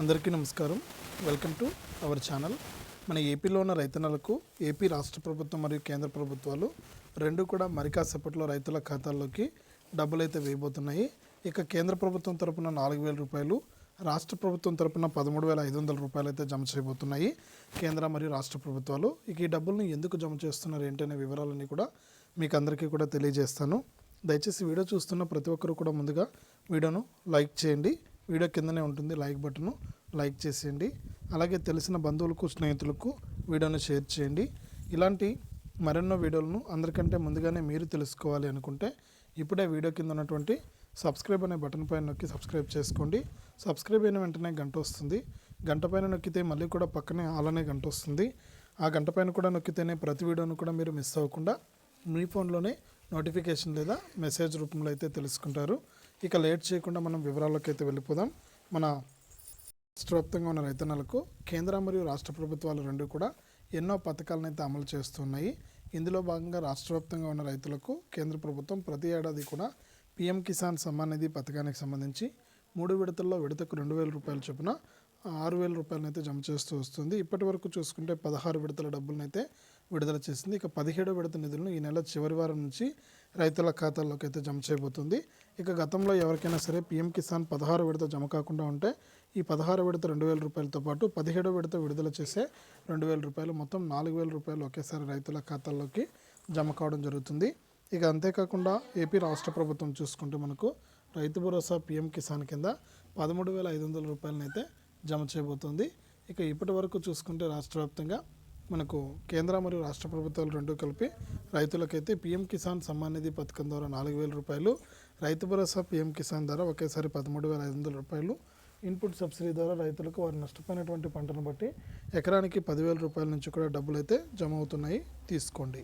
అందరికీ నమస్కారం. Welcome to our channel. మన ఏపీలో ఉన్న రైతన్నలకు ఏపీ రాష్ట్ర ప్రభుత్వం మరియు కేంద్ర ప్రభుత్వాలు రెండు కూడా మరి కాసేపట్లో రైతుల ఖాతాల్లోకి డబ్బులు అయితే వేయబోతున్నాయి. ఇక కేంద్ర ప్రభుత్వం తరపున నాలుగు వేల రూపాయలు రాష్ట్ర ప్రభుత్వం తరపున పదమూడు వేల ఐదు వందల రూపాయలు అయితే జమ చేయబోతున్నాయి. కేంద్ర మరియు రాష్ట్ర ప్రభుత్వాలు ఇక ఈ డబ్బులను ఎందుకు జమ చేస్తున్నారు ఏంటనే వివరాలన్నీ కూడా మీకు అందరికీ కూడా తెలియజేస్తాను. దయచేసి వీడియో చూస్తున్న ప్రతి ఒక్కరు కూడా ముందుగా వీడియోను లైక్ చేయండి. వీడియో కిందనే ఉంటుంది. లైక్ బటను లైక్ చేసేయండి. అలాగే తెలిసిన బంధువులకు స్నేహితులకు వీడియోను షేర్ చేయండి. ఇలాంటి మరెన్నో వీడియోలను అందరికంటే ముందుగానే మీరు తెలుసుకోవాలి అనుకుంటే ఇప్పుడే వీడియో కింద ఉన్నటువంటి సబ్స్క్రైబ్ అనే బటన్ పైన నొక్కి సబ్స్క్రైబ్ చేసుకోండి. సబ్స్క్రైబ్ అయిన వెంటనే గంట వస్తుంది. గంట పైన నొక్కితే మళ్ళీ కూడా పక్కనే అలానే గంట వస్తుంది. ఆ గంట పైన కూడా నొక్కితేనే ప్రతి వీడియోను కూడా మీరు మిస్ అవ్వకుండా మీ ఫోన్లోనే నోటిఫికేషన్ లేదా మెసేజ్ రూపంలో అయితే తెలుసుకుంటారు. ఇక లేట్ చేయకుండా మనం వివరాల్లోకి అయితే వెళ్ళిపోదాం. మన రాష్ట్రవ్యాప్తంగా ఉన్న రైతన్నలకు కేంద్ర మరియు రాష్ట్ర ప్రభుత్వాలు రెండు కూడా ఎన్నో పథకాలను అయితే అమలు చేస్తున్నాయి. ఇందులో భాగంగా రాష్ట్రవ్యాప్తంగా ఉన్న రైతులకు కేంద్ర ప్రభుత్వం ప్రతి ఏడాది కూడా పీఎం కిసాన్ సమ్మాన్ నిధి పథకానికి సంబంధించి మూడు విడతల్లో విడతకు రెండు వేల రూపాయల చొప్పున ఆరు వేల రూపాయలను అయితే జమ చేస్తూ వస్తుంది. ఇప్పటి వరకు చూసుకుంటే పదహారు విడతల డబ్బులను అయితే విడుదల చేసింది. ఇక పదిహేడో విడత నిధులను ఈ నెల చివరి వారం నుంచి రైతుల ఖాతాల్లోకి అయితే జమ చేయబోతుంది. ఇక గతంలో ఎవరికైనా సరే పీఎం కిసాన్ పదహారు విడత జమ కాకుండా ఉంటే ఈ పదహారు విడత రెండు వేల రూపాయలతో పాటు పదిహేడో విడత విడుదల చేసే రెండు వేల రూపాయలు మొత్తం నాలుగు వేల రూపాయలు ఒకేసారి రైతుల ఖాతాల్లోకి జమ కావడం జరుగుతుంది. ఇక అంతేకాకుండా ఏపీ రాష్ట్ర ప్రభుత్వం చూసుకుంటే మనకు రైతు భరోసా పీఎం కిసాన్ కింద పదమూడు వేల ఐదు వందల రూపాయలను అయితే జమ చేయబోతుంది. ఇక ఇప్పటి వరకు చూసుకుంటే రాష్ట్ర వ్యాప్తంగా మనకు కేంద్ర మరియు రాష్ట్ర ప్రభుత్వాలు రెండు కలిపి రైతులకైతే పీఎం కిసాన్ సమ్మాన్ నిధి పథకం ద్వారా నాలుగు వేల రూపాయలు రైతు భరోసా పీఎం కిసాన్ ద్వారా ఒకేసారి పదమూడు వేల ఐదు వందల రూపాయలు ఇన్పుట్ సబ్సిడీ ద్వారా రైతులకు వారు నష్టపోయినటువంటి పంటను బట్టి ఎకరానికి పదివేల రూపాయల నుంచి కూడా డబ్బులు అయితే జమ అవుతున్నాయి. తీసుకోండి.